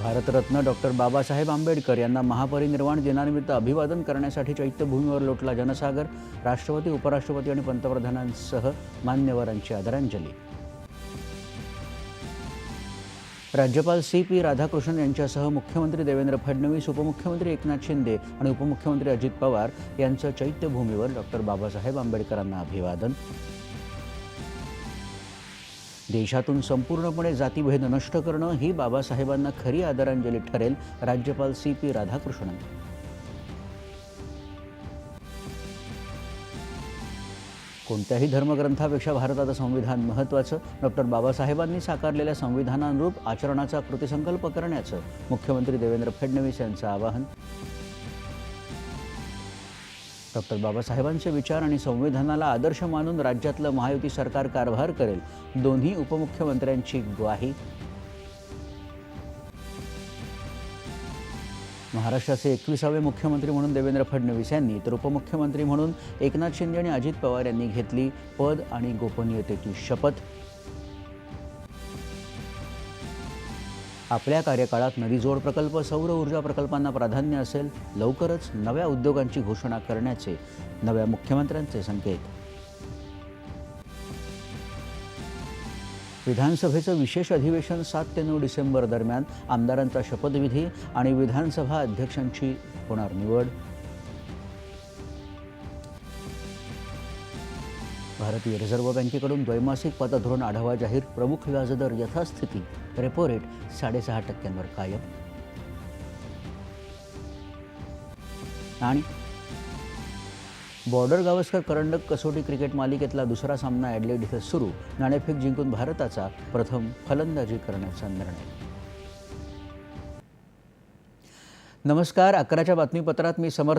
Bharat Ratna doctor Babasaheb Ambedkar यांना महापरिनिर्वाण दिनानिमित्त अभिवादन करण्यासाठी चैत्यभूमीवर लोटला जनसागर राष्ट्रपती उपराष्ट्रपती आणि पंतप्रधानांसह मान्यवरांची आदरांजली. राज्यपाल सी पी राधाकृष्णन यांच्यासह मुख्यमंत्री देवेंद्र फडणवीस उपमुख्यमंत्री एकनाथ शिंदे आणि उपमुख्यमंत्री अजित पवार यांचं चैत्यभूमीवर डॉक्टर बाबासाहेब आंबेडकरांना अभिवादन. देशातून संपूर्णपणे जातीभेद नष्ट करणं ही बाबासाहेबांना खरी आदरांजली ठरेल राज्यपाल सी पी राधाकृष्णन. कोणत्याही धर्मग्रंथापेक्षा भारताचं संविधान महत्त्वाचं. डॉक्टर बाबासाहेबांनी साकारलेल्या संविधानानुरूप आचरणाचा कृतिसंकल्प करण्याचं मुख्यमंत्री देवेंद्र फडणवीस यांचं आवाहन. डॉक्टर बाबासाहेबांचे विचार आणि संविधानाला आदर्श मानून राज्यातलं महायुती सरकार कारभार करेल दोन्ही उपमुख्यमंत्र्यांची ग्वाही. महाराष्ट्राचे एकविसावे मुख्यमंत्री म्हणून देवेंद्र फडणवीस यांनी तर उपमुख्यमंत्री म्हणून एकनाथ शिंदे आणि अजित पवार यांनी घेतली पद आणि गोपनीयतेची शपथ. आपल्या कार्यकाळात नदीजोड प्रकल्प सौर ऊर्जा प्रकल्पांना प्राधान्य असेल लवकरच नव्या उद्योगांची घोषणा करण्याचे नव्या मुख्यमंत्र्यांचे संकेत. विधानसभेचं विशेष अधिवेशन सात ते नऊ डिसेंबर दरम्यान आमदारांचा शपथविधी आणि विधानसभा अध्यक्षांची होणार निवड. भारतीय रिझर्व्ह बँकेकडून द्वैमासिक पतधोरण आढावा जाहीर प्रमुख व्याजदर यथास्थिती रेपो रेट साडेसहा टक्क्यांवर कायम. आणि? बॉर्डर गावस्कर करंडक कसोटी क्रिकेट मालिकेतला दुसरा सामना ॲडलेड इथं सुरू. नाणेफेक जिंकून भारताचा प्रथम फलंदाजी करण्याचा निर्णय. नमस्कार अकराच्या बातमीपत्रात मी समर्थ